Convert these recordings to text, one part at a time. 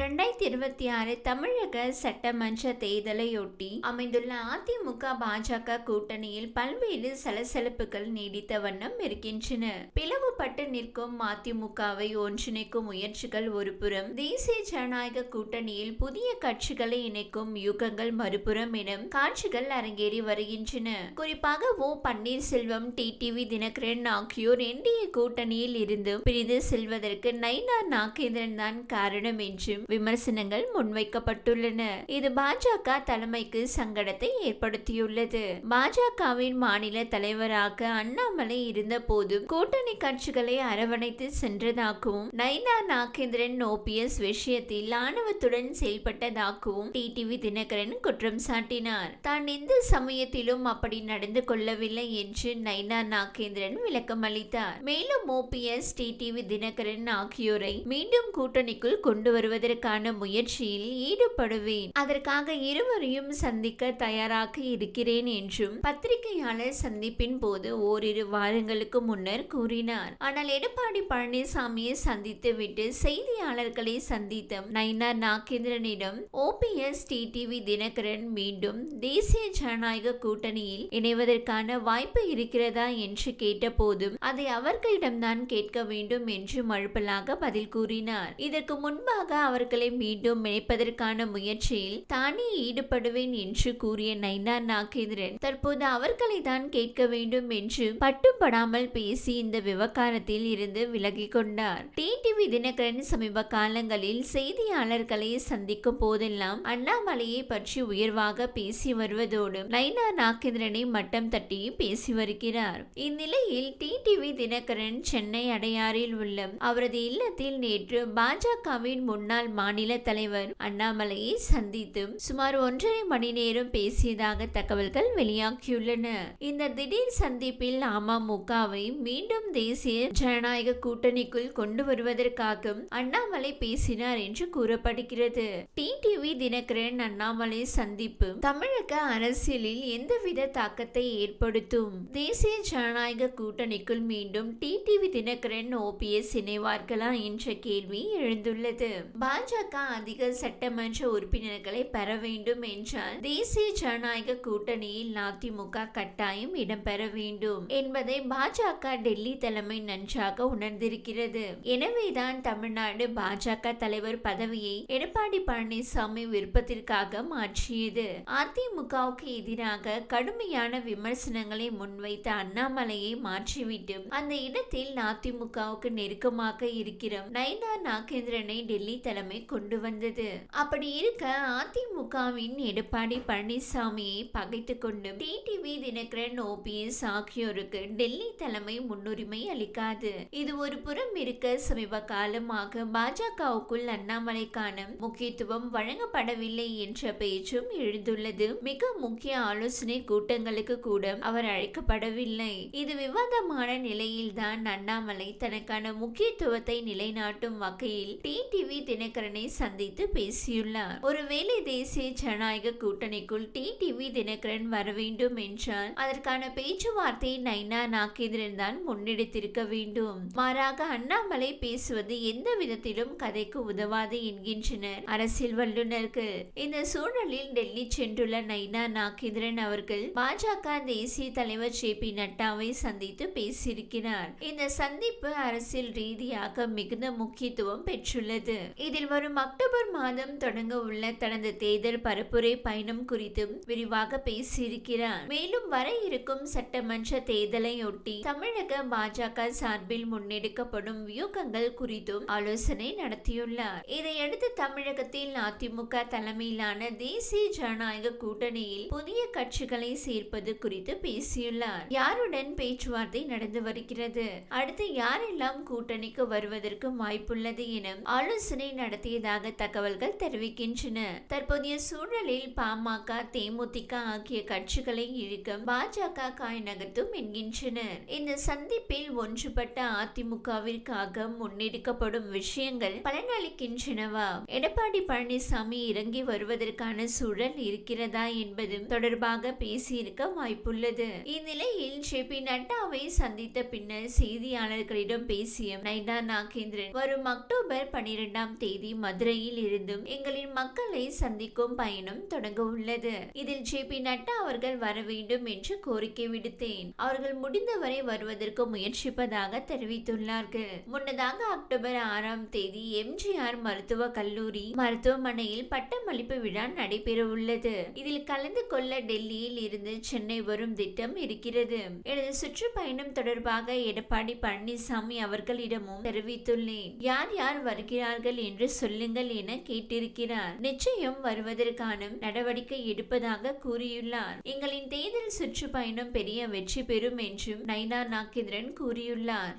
ரெண்டாயிரத்தி இருபத்தி ஆறு தமிழக சட்டமன்ற தேர்தலையொட்டி அமைந்துள்ள அதிமுக பாஜக கூட்டணியில் பல்வேறு சலசலப்புகள் நீடித்த வண்ணம் இருக்கின்றன. பிளவுபட்டு நிற்கும் அதிமுகவை ஒன்றிணைக்கும் முயற்சிகள் ஒருபுறம் தேசிய ஜனநாயக கூட்டணியில் புதிய கட்சிகளை இணைக்கும் யுகங்கள் மறுபுறம் என காட்சிகள் அரங்கேறி வருகின்றன. குறிப்பாக ஓ. பன்னீர்செல்வம் டிடிவி தினகரன் ஆகியோர் என்டிஏ கூட்டணியில் இருந்து பிரிந்து செல்வதற்கு நைனா நாகேந்திரன் தான் காரணம் என்றும் விமர்சனங்கள் முன்வைக்கப்பட்டுள்ளன. இது பாஜக தலைமைக்கு சங்கடத்தை ஏற்படுத்தியுள்ளது. பாஜகவின் மாநில தலைவராக அண்ணாமலை இருந்த போதும் கூட்டணி கட்சிகளை அரவணைத்து சென்றதாகவும் நைனா நாகேந்திரன் ஓபிஎஸ் விஷயத்தில் ஆணவத்துடன் செயல்பட்டதாகவும் டிடிவி தினகரன் குற்றம் சாட்டினார். தான் எந்த சமயத்திலும் அப்படி நடந்து கொள்ளவில்லை என்று நைனா நாகேந்திரன் விளக்கம் அளித்தார். மேலும் ஓபிஎஸ் டிடிவி தினகரன் ஆகியோரை மீண்டும் கூட்டணிக்குள் கொண்டு செய்வதற்கான முயற்சியில் ஈடுபடுவேன். அதற்காக இருவரையும் சந்திக்க தயாராக இருக்கிறேன் என்றும் பத்திரிகையாளர் சந்திப்பின் போது ஓரிரு வாரங்களுக்கு முன்னர் கூறினார். ஆனால் எடப்பாடி பழனிசாமியை சந்தித்துவிட்டு செய்தியாளர்களை சந்தித்த நயினார் நாகேந்திரனிடம் ஓபிஎஸ் டிடிவி தினகரன் மீண்டும் தேசிய ஜனநாயக கூட்டணியில் இணைவதற்கான வாய்ப்பு இருக்கிறதா என்று கேட்டபோதும் அதை அவர்களிடம்தான் கேட்க வேண்டும் என்று மழுப்பலாக பதில் கூறினார். இதற்கு முன்பாக அவர் அவர்களை மீண்டும் இணைப்பதற்கான முயற்சியில் தானே ஈடுபடுவேன் என்று கூறிய நைனா நாகேந்திரன் தற்போது அவர்களை தான் கேட்க வேண்டும் என்று பட்டுப்படாமல் பேசி இந்த விவகாரத்தில் இருந்து விலகி கொண்டார். டிடிவி தினகரன் சமீப காலங்களில் செய்தியாளர்களை சந்திக்கும் போதெல்லாம் அண்ணாமலையை பற்றி உயர்வாக பேசி வருவதோடு நைனா நாகேந்திரனை மட்டம் தட்டி பேசி வருகிறார். இந்நிலையில் டிடிவி தினகரன் சென்னை அடையாறில் உள்ள அவரது இல்லத்தில் நேற்று பாஜகவின் முன்னாள் மாநில தலைவர் அண்ணாமலையை சந்தித்து சுமார் ஒன்றரை மணி நேரம் பேசியதாக தகவல்கள் வெளியாகியுள்ளன. இந்த திடீர் சந்திப்பில் அமமுகவை மீண்டும் தேசிய ஜனநாயக கூட்டணிக்குள் கொண்டு வருவதற்காக அண்ணாமலை பேசினார் என்று கூறப்படுகிறது. டிடிவி தினகரன் அண்ணாமலை சந்திப்பு தமிழக அரசியலில் எந்தவித தாக்கத்தை ஏற்படுத்தும்? தேசிய ஜனநாயக கூட்டணிக்குள் மீண்டும் டிடிவி தினகரன் ஓபிஎஸ் இணைவார்களா என்ற கேள்வி எழுந்துள்ளது. பாஜக பாஜக அதிக சட்டமன்ற உறுப்பினர்களை பெற வேண்டும் என்றால் தேசிய ஜனநாயக கூட்டணியில் அதிமுக கட்டாயம் இடம்பெற வேண்டும் என்பதை பாஜக டெல்லி தலைமை நன்றாக உணர்ந்திருக்கிறது. எனவேதான் தமிழ்நாடு பாஜக தலைவர் பதவியை எடப்பாடி பழனிசாமி விருப்பத்திற்காக மாற்றியது. அதிமுகவுக்கு எதிராக கடுமையான விமர்சனங்களை முன்வைத்த அண்ணாமலையை மாற்றிவிட்டு அந்த இடத்தில் அதிமுகவுக்கு நெருக்கமாக இருக்கிற நயனா நாகேந்திரனை டெல்லி தலைமை கொண்டு வந்தது. அப்படி இருக்க அதிமுகவின் எடப்பாடி பழனிசாமியை பகைத்து கொண்டு டிடிவி தினகரன் ஓபிஎஸ் ஆகியோருக்கு டெல்லி தலைமை முன்னுரிமை அளிக்காது. இது ஒரு புறம் இருக்க சமீப காலமாக பாஜகவுக்குள் அண்ணாமலைக்கான முக்கியத்துவம் வழங்கப்படவில்லை என்ற பேச்சும் எழுந்துள்ளது. மிக முக்கிய ஆலோசனை கூட்டங்களுக்கு கூட அவர் அழைக்கப்படவில்லை. இது விவாதமான நிலையில்தான் அண்ணாமலை தனக்கான முக்கியத்துவத்தை நிலைநாட்டும் வகையில் டிடிவி தினகரன் தினகரனை சந்தித்து பேசியுள்ளார். ஒருவேளை தேசிய ஜனநாயக கூட்டணிக்குள் டிடிவி தினகரன் வர வேண்டும் என்றால் அதற்கான பேச்சுவார்த்தையை நைனா நாகேந்திரன் தான் முன்னெடுத்திருக்க வேண்டும். மாறாக அண்ணாமலை பேசுவது எந்த விதத்திலும் கதைக்கு உதவாது என்கின்றனர் அரசியல் வல்லுநர்கள் இந்த சூழலில் டெல்லி சென்றுள்ள நைனா நாகேந்திரன் அவர்கள் பாஜக தேசிய தலைவர் ஜே பி நட்டாவை சந்தித்து பேசியிருக்கிறார். இந்த சந்திப்பு அரசியல் ரீதியாக மிகுந்த முக்கியத்துவம் பெற்றுள்ளது. இதில் வரும் அக்டோபர் மாதம் தொடங்க உள்ள தனது தேர்தல் பரப்புரை பயணம் குறித்தும் விரிவாக பேசியிருக்கிறார். மேலும் வர இருக்கும் சட்டமன்ற தேர்தலையொட்டி தமிழக பாஜக சார்பில் முன்னெடுக்கப்படும் வியூகங்கள் குறித்தும் ஆலோசனை நடத்தியுள்ளார். இதையடுத்து தமிழகத்தில் அதிமுக தலைமையிலான தேசிய ஜனநாயக கூட்டணியில் புதிய கட்சிகளை சேர்ப்பது குறித்து பேசியுள்ளார். யாருடன் பேச்சுவார்த்தை நடந்து வருகிறது? அடுத்து யாரெல்லாம் கூட்டணிக்கு வருவதற்கு வாய்ப்புள்ளது என ஆலோசனை நடத்த நடத்தியதாக தகவல்கள் தெரிவிக்கின்றன. தற்போதைய சூழலில் பாமக தேமுதிக ஆகிய கட்சிகளை இழுக்கும் பாஜக காய் நகர்த்தும் என்கின்றனர் இந்த சந்திப்பில் ஒன்றுபட்ட அதிமுகவிற்காக முன்னெடுக்கப்படும் விஷயங்கள் பலனளிக்கின்றனவா? எடப்பாடி பழனிசாமி இறங்கி வருவதற்கான சூழல் இருக்கிறதா என்பதும் தொடர்பாக பேசியிருக்க வாய்ப்புள்ளது. இந்நிலையில் ஜே பி நட்டாவை சந்தித்த பின்னர் செய்தியாளர்களிடம் பேசிய நைனா நாகேந்திரன் வரும் அக்டோபர் பனிரெண்டாம் தேதி தேதி மதுரையில் இருந்தும் எங்களின் மக்களை சந்திக்கும் பயணம் தொடங்க உள்ளது. இதில் ஜே பி நட்டா அவர்கள் வர வேண்டும் என்று கோரிக்கை விடுத்தேன். அவர்கள் முடிந்தவரை வருவதற்கு முயற்சிப்பதாக தெரிவித்துள்ளார்கள். முன்னதாக அக்டோபர் ஆறாம் தேதி எம்ஜிஆர் மருத்துவ கல்லூரி மருத்துவமனையில் பட்டமளிப்பு விழா நடைபெற உள்ளது. இதில் கலந்து கொள்ள டெல்லியில் இருந்து சென்னை வரும் திட்டம் இருக்கிறது. எனது சுற்றுப்பயணம் தொடர்பாக எடப்பாடி பழனிசாமி அவர்களிடமும் தெரிவித்துள்ளேன். யார் யார் வருகிறார்கள் என்று சொல்லுங்கள் என கேட்டிருக்கிறார். நிச்சயம் வருவதற்கான நடவடிக்கை எடுப்பதாக கூறியுள்ளார். எங்களின் தேர்தல் சுற்றுப்பயணம் பெரிய வெற்றி பெறும் என்றும் நைனா நாகேந்திரன் கூறியுள்ளார்.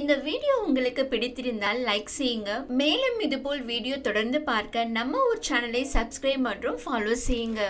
இந்த வீடியோ உங்களுக்கு பிடித்திருந்தால் லைக் செய்யுங்க. மேலும் இதுபோல் வீடியோ தொடர்ந்து பார்க்க நம்ம ஊர் சேனலை சப்ஸ்கிரைப் மற்றும் ஃபாலோ செய்யுங்க.